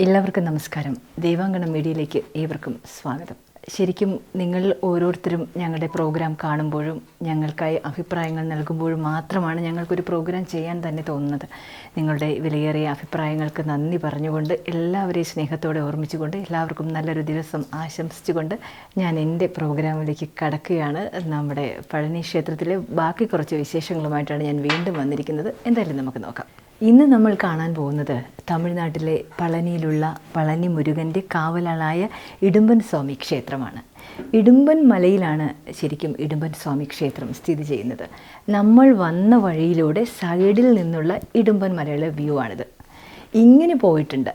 എല്ലാവർക്കും നമസ്കാരം. ദൈവാങ്കണം മീഡിയയിലേക്ക് ഏവർക്കും സ്വാഗതം. ശരിക്കും നിങ്ങൾ ഓരോരുത്തരും ഞങ്ങളുടെ പ്രോഗ്രാം കാണുമ്പോഴും ഞങ്ങൾക്കായി അഭിപ്രായങ്ങൾ നൽകുമ്പോഴും മാത്രമാണ് ഞങ്ങൾക്കൊരു പ്രോഗ്രാം ചെയ്യാൻ തന്നെ തോന്നുന്നത്. നിങ്ങളുടെ വിലയേറിയ അഭിപ്രായങ്ങൾക്ക് നന്ദി പറഞ്ഞുകൊണ്ട് എല്ലാവരെയും സ്നേഹത്തോടെ ഓർമ്മിച്ചുകൊണ്ട് എല്ലാവർക്കും നല്ലൊരു ദിവസം ആശംസിച്ചുകൊണ്ട് ഞാൻ എന്റെ പ്രോഗ്രാമിലേക്ക് കടക്കുകയാണ്. നമ്മുടെ പഴനി ക്ഷേത്രത്തിലെ ബാക്കി കുറച്ച് വിശേഷങ്ങളുമായിട്ടാണ് ഞാൻ വീണ്ടും വന്നിരിക്കുന്നത്. എന്തായാലും നമുക്ക് നോക്കാം. ഇന്ന് നമ്മൾ കാണാൻ പോകുന്നത് തമിഴ്നാട്ടിലെ പളനിയിലുള്ള പളനി മുരുകന്റെ കാവലാളായ ഇടുമ്പൻ സ്വാമി ക്ഷേത്രമാണ്. ഇടുമ്പൻ മലയിലാണ് ശരിക്കും ഇടുമ്പൻ സ്വാമി ക്ഷേത്രം സ്ഥിതി ചെയ്യുന്നത്. നമ്മൾ വന്ന വഴിയിലൂടെ സൈഡിൽ നിന്നുള്ള ഇടുമ്പൻ മലയുടെ വ്യൂ ആണിത്. ഇങ്ങനെ പോയിട്ടുണ്ട്.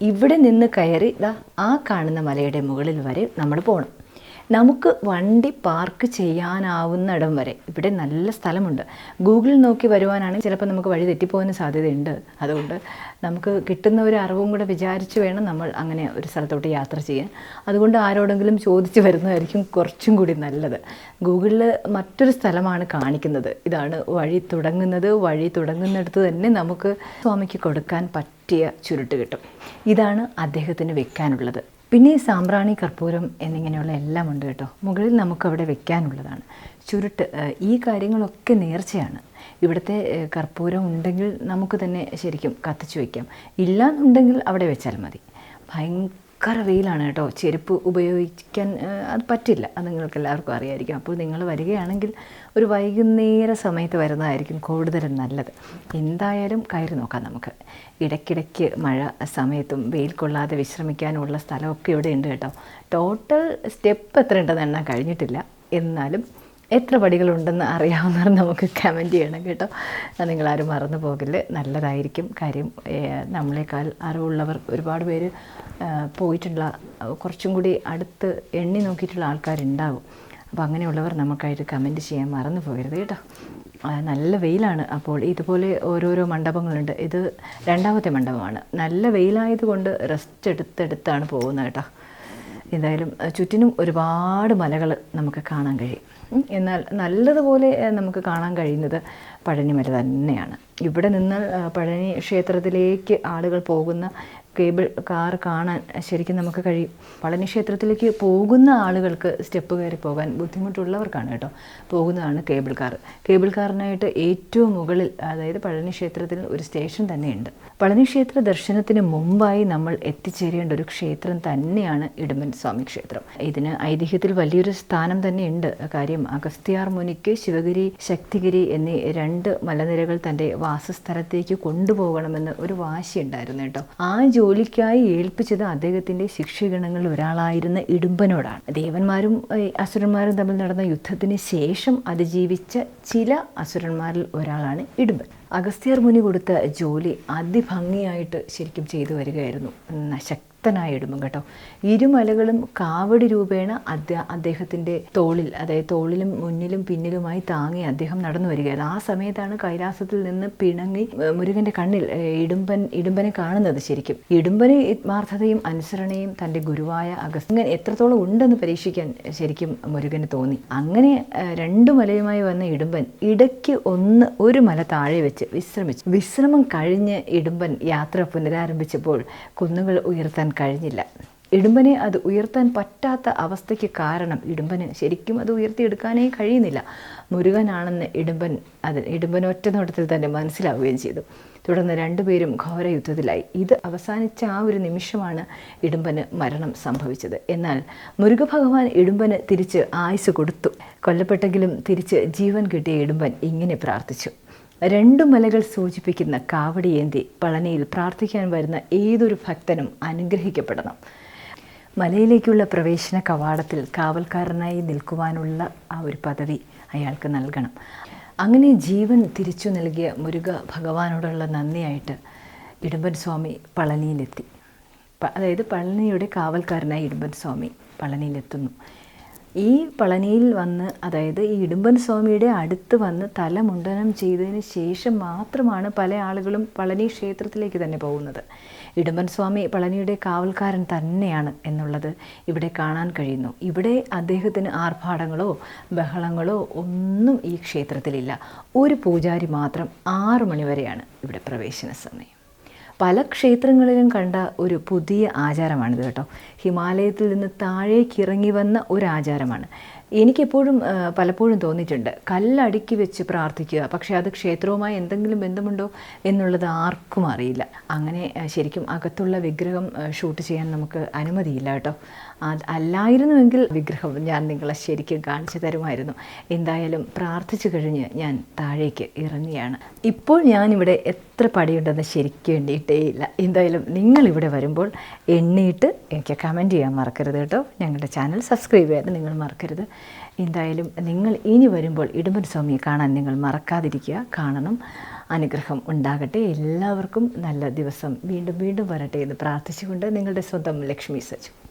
ഇവിടെ നിന്ന് കയറി ആ കാണുന്ന മലയുടെ മുകളിൽ വരെ നമ്മൾ പോകണം നമുക്ക് വണ്ടി പാർക്ക് ചെയ്യാനാവുന്നിടം വരെ. ഇവിടെ നല്ല സ്ഥലമുണ്ട്. ഗൂഗിളിൽ നോക്കി വരുവാനാണെങ്കിൽ ചിലപ്പോൾ നമുക്ക് വഴി തെറ്റിപ്പോകാൻ സാധ്യതയുണ്ട്. അതുകൊണ്ട് നമുക്ക് കിട്ടുന്ന ഒരു അറിവും കൂടെ വിചാരിച്ച് വേണം നമ്മൾ അങ്ങനെ ഒരു സ്ഥലത്തോട്ട് യാത്ര ചെയ്യാൻ. അതുകൊണ്ട് ആരോടെങ്കിലും ചോദിച്ച് വരുന്നതായിരിക്കും കുറച്ചും കൂടി നല്ലത്. ഗൂഗിളിൽ മറ്റൊരു സ്ഥലമാണ് കാണിക്കുന്നത്. ഇതാണ് വഴി തുടങ്ങുന്നത്. വഴി തുടങ്ങുന്നിടത്ത് തന്നെ നമുക്ക് സ്വാമിക്ക് കൊടുക്കാൻ പറ്റിയ ചുരുട്ട് കിട്ടും. ഇതാണ് അദ്ദേഹത്തിന് വെക്കാനുള്ളത്. പിന്നെ ഈ സാമ്പ്രാണി കർപ്പൂരം എന്നിങ്ങനെയുള്ള എല്ലാം ഉണ്ട് കേട്ടോ. മുകളിൽ നമുക്കവിടെ വെക്കാനുള്ളതാണ്. ചുരുട്ട് ഈ കാര്യങ്ങളൊക്കെ നേർച്ചയാണ്. ഇവിടുത്തെ കർപ്പൂരം ഉണ്ടെങ്കിൽ നമുക്ക് തന്നെ ശരിക്കും കത്തിച്ചു വയ്ക്കാം ഇല്ല എന്നുണ്ടെങ്കിൽ അവിടെ വെച്ചാൽ മതി. ഭയങ്കര വെയിലാണ് കേട്ടോ ചെരുപ്പ് ഉപയോഗിക്കാൻ അത് പറ്റില്ല. അത് നിങ്ങൾക്ക് എല്ലാവർക്കും അറിയായിരിക്കും. അപ്പോൾ നിങ്ങൾ വരികയാണെങ്കിൽ ഒരു വൈകുന്നേര സമയത്ത് വരുന്നതായിരിക്കും കൂടുതലും നല്ലത്. എന്തായാലും കയറി നോക്കാം നമുക്ക്. ഇടയ്ക്കിടയ്ക്ക് മഴ സമയത്തും വെയിൽ കൊള്ളാതെ വിശ്രമിക്കാനുള്ള സ്ഥലമൊക്കെ ഇവിടെ ഉണ്ട് കേട്ടോ. ടോട്ടൽ സ്റ്റെപ്പ് എത്ര ഉണ്ടെന്ന് എണ്ണാൻ കഴിഞ്ഞിട്ടില്ല. എന്നാലും എത്ര പടികളുണ്ടെന്ന് അറിയാവുന്നവർ നമുക്ക് കമന്റ് ചെയ്യണം കേട്ടോ. നിങ്ങളാരും മറന്നു പോകില്ല? നല്ലതായിരിക്കും. കാര്യം നമ്മളെക്കാൾ അറിവുള്ളവർ ഒരുപാട് പേര് പോയിട്ടുള്ള കുറച്ചും കൂടി അടുത്ത് എണ്ണി നോക്കിയിട്ടുള്ള ആൾക്കാരുണ്ടാവും. അപ്പോൾ അങ്ങനെയുള്ളവർ നമുക്കായിട്ട് കമന്റ് ചെയ്യാൻ മറന്നു പോകരുത് കേട്ടോ. നല്ല വെയിലാണ് അപ്പോൾ ഇതുപോലെ ഓരോരോ മണ്ഡപങ്ങളുണ്ട്. ഇത് രണ്ടാമത്തെ മണ്ഡപമാണ്. നല്ല വെയിലായതുകൊണ്ട് റെസ്റ്റ് എടുത്തെടുത്താണ് പോകുന്നത് കേട്ടോ. എന്തായാലും ചുറ്റിനും ഒരുപാട് മലകൾ നമുക്ക് കാണാൻ കഴിയും. എന്നാൽ നല്ലതുപോലെ നമുക്ക് കാണാൻ കഴിയുന്നത് പഴനിമല തന്നെയാണ്. ഇവിടെ നിന്ന് പഴനി ക്ഷേത്രത്തിലേക്ക് ആളുകൾ പോകുന്ന കേബിൾ കാർ കാണാൻ ശരിക്കും നമുക്ക് കഴിയും. പളനിക്ഷേത്രത്തിലേക്ക് പോകുന്ന ആളുകൾക്ക് സ്റ്റെപ്പ് കയറി പോകാൻ ബുദ്ധിമുട്ടുള്ളവർക്കാണ് കേട്ടോ. പോകുന്നതാണ് കേബിൾ കാർ. കേബിൾ കാറിനായിട്ട് ഏറ്റവും മുകളിൽ അതായത് പളനിക്ഷേത്രത്തിന് ഒരു സ്റ്റേഷൻ തന്നെയുണ്ട്. പളനിക്ഷേത്ര ദർശനത്തിന് മുമ്പായി നമ്മൾ എത്തിച്ചേരേണ്ട ഒരു ക്ഷേത്രം തന്നെയാണ് ഇടുമ്പൻ സ്വാമി ക്ഷേത്രം. ഇതിന് ഐതിഹ്യത്തിൽ വലിയൊരു സ്ഥാനം തന്നെയുണ്ട്. കാര്യം അഗസ്ത്യാർ മുനിക്ക് ശിവഗിരി ശക്തിഗിരി എന്നീ രണ്ട് മലനിരകൾ തന്റെ വാസസ്ഥലത്തേക്ക് കൊണ്ടുപോകണമെന്ന് ഒരു വാശിയുണ്ടായിരുന്നു കേട്ടോ. ആ ജോലിക്കായി ഏൽപ്പിച്ചത് അദ്ദേഹത്തിന്റെ ശിക്ഷഗണങ്ങളിൽ ഒരാളായിരുന്ന ഇടുമ്പനോടാണ്. ദേവന്മാരും അസുരന്മാരും തമ്മിൽ നടന്ന യുദ്ധത്തിന് ശേഷം അതിജീവിച്ച ചില അസുരന്മാരിൽ ഒരാളാണ് ഇടുമ്പൻ. അഗസ്ത്യാർ മുനി കൊടുത്ത ജോലി അതിഭംഗിയായിട്ട് ശരിക്കും ചെയ്തു വരികയായിരുന്നു. ഉം, ശക്തനായ ഇടുമ്പം കേട്ടോ. ഇരുമലകളും കാവടി രൂപേണ അദ്ദേ അദ്ദേഹത്തിന്റെ തോളിൽ അതായത് തോളിലും മുന്നിലും പിന്നിലുമായി താങ്ങി അദ്ദേഹം നടന്നു വരികയായിരുന്നു. ആ സമയത്താണ് കൈലാസത്തിൽ നിന്ന് പിണങ്ങി മുരുകന്റെ കണ്ണിൽ ഇടുമ്പൻ ഇടുമ്പനെ കാണുന്നത് ശരിക്കും. ഇടുമ്പന് ആത്മാർത്ഥതയും അനുസരണയും തന്റെ ഗുരുവായ അഗസ്ത്യൻ എത്രത്തോളം ഉണ്ടെന്ന് പരീക്ഷിക്കാൻ ശരിക്കും മുരുകന് തോന്നി. അങ്ങനെ രണ്ടു മലയുമായി വന്ന ഇടുമ്പൻ ഇടയ്ക്ക് ഒന്ന് ഒരു മല താഴെ വെച്ച് വിശ്രമിച്ചു വിശ്രമം കഴിഞ്ഞ് ഇടുമ്പൻ യാത്ര പുനരാരംഭിച്ചപ്പോൾ കുന്നുകൾ ഉയർത്താൻ കഴിഞ്ഞില്ല. ഇടുമ്പനെ അത് ഉയർത്താൻ പറ്റാത്ത അവസ്ഥയ്ക്ക് കാരണം ഇടുമ്പന് ശരിക്കും അത് ഉയർത്തിയെടുക്കാനേ കഴിയുന്നില്ല. മുരുകനാണെന്ന് ഇടുമ്പൻ അത് ഇടുമ്പൻ ഒറ്റ നോട്ടത്തിൽ തന്നെ മനസ്സിലാവുകയും ചെയ്തു. തുടർന്ന് രണ്ടുപേരും ഘോരയുദ്ധത്തിലായി. ഇത് അവസാനിച്ച ആ ഒരു നിമിഷമാണ് ഇടുമ്പന് മരണം സംഭവിച്ചത്. എന്നാൽ മുരുകഭഗവാൻ ഇടുമ്പന് തിരിച്ച് ആയുസ് കൊടുത്തു. കൊല്ലപ്പെട്ടെങ്കിലും തിരിച്ച് ജീവൻ കിട്ടിയ ഇടുമ്പൻ ഇങ്ങനെ പ്രാർത്ഥിച്ചു. രണ്ടു മലകൾ സൂചിപ്പിക്കുന്ന കാവടിയേന്തി പളനിയിൽ പ്രാർത്ഥിക്കാൻ വരുന്ന ഏതൊരു ഭക്തനും അനുഗ്രഹിക്കപ്പെടണം. മലയിലേക്കുള്ള പ്രവേശന കവാടത്തിൽ കാവൽക്കാരനായി നിൽക്കുവാനുള്ള ആ ഒരു പദവി അയാൾക്ക് നൽകണം. അങ്ങനെ ജീവൻ തിരിച്ചു നൽകിയ മുരുക ഭഗവാനോടുള്ള നന്ദിയായിട്ട് ഇടുമ്പൻ സ്വാമി പളനിയിലെത്തി. അതായത് പളനിയുടെ കാവൽക്കാരനായി ഇടുമ്പൻ സ്വാമി പളനിയിലെത്തുന്നു. ഈ പളനിയിൽ വന്ന് അതായത് ഈ ഇടുമ്പൻ സ്വാമിയുടെ അടുത്ത് വന്ന് തലമുണ്ടനം ചെയ്തതിന് ശേഷം മാത്രമാണ് പല ആളുകളും പളനി ക്ഷേത്രത്തിലേക്ക് തന്നെ പോകുന്നത്. ഇടുമ്പൻ സ്വാമി പളനിയുടെ കാവൽക്കാരൻ തന്നെയാണ് എന്നുള്ളത് ഇവിടെ കാണാൻ കഴിയുന്നു. ഇവിടെ അദ്ദേഹത്തിന് ആർഭാടങ്ങളോ ബഹളങ്ങളോ ഒന്നും ഈ ക്ഷേത്രത്തിലില്ല. ഒരു പൂജാരി മാത്രം ആറു മണിവരെയാണ് ഇവിടെ പ്രവേശന സമയം. പല ക്ഷേത്രങ്ങളിലും കണ്ട ഒരു പുതിയ ആചാരമാണിത് കേട്ടോ. ഹിമാലയത്തിൽ നിന്ന് താഴേക്ക് ഇറങ്ങി വന്ന ഒരു ആചാരമാണ് എനിക്കെപ്പോഴും പലപ്പോഴും തോന്നിയിട്ടുണ്ട്. കല്ലടുക്കി വെച്ച് പ്രാർത്ഥിക്കുക. പക്ഷേ അത് ക്ഷേത്രവുമായി എന്തെങ്കിലും ബന്ധമുണ്ടോ എന്നുള്ളത് ആർക്കും അറിയില്ല. അങ്ങനെ ശരിക്കും അകത്തുള്ള വിഗ്രഹം ഷൂട്ട് ചെയ്യാൻ നമുക്ക് അനുമതിയില്ല കേട്ടോ. അത് അല്ലായിരുന്നുവെങ്കിൽ വിഗ്രഹം ഞാൻ നിങ്ങളെ ശരിക്കും കാണിച്ചു തരുമായിരുന്നു. എന്തായാലും പ്രാർത്ഥിച്ചു കഴിഞ്ഞ് ഞാൻ താഴേക്ക് ഇറങ്ങിയാണ്. ഇപ്പോൾ ഞാനിവിടെ എത്ര പടിയുണ്ടെന്ന് ശരിക്കും എണ്ണിയിട്ടേയില്ല എന്തായാലും നിങ്ങളിവിടെ വരുമ്പോൾ എണ്ണിയിട്ട് എനിക്ക് കമന്റ് ചെയ്യാൻ മറക്കരുത് കേട്ടോ. ഞങ്ങളുടെ ചാനൽ സബ്സ്ക്രൈബ് ചെയ്യാൻ നിങ്ങൾ മറക്കരുത്. എന്തായാലും നിങ്ങൾ ഇനി വരുമ്പോൾ ഇടുമ്പൻ സ്വാമിയെ കാണാൻ നിങ്ങൾ മറക്കാതിരിക്കുക. കാണണം. അനുഗ്രഹം ഉണ്ടാകട്ടെ. എല്ലാവർക്കും നല്ല ദിവസം. വീണ്ടും വീണ്ടും വരട്ടെ എന്ന് പ്രാർത്ഥിച്ചുകൊണ്ട് നിങ്ങളുടെ സ്വന്തം ലക്ഷ്മി സച്ചു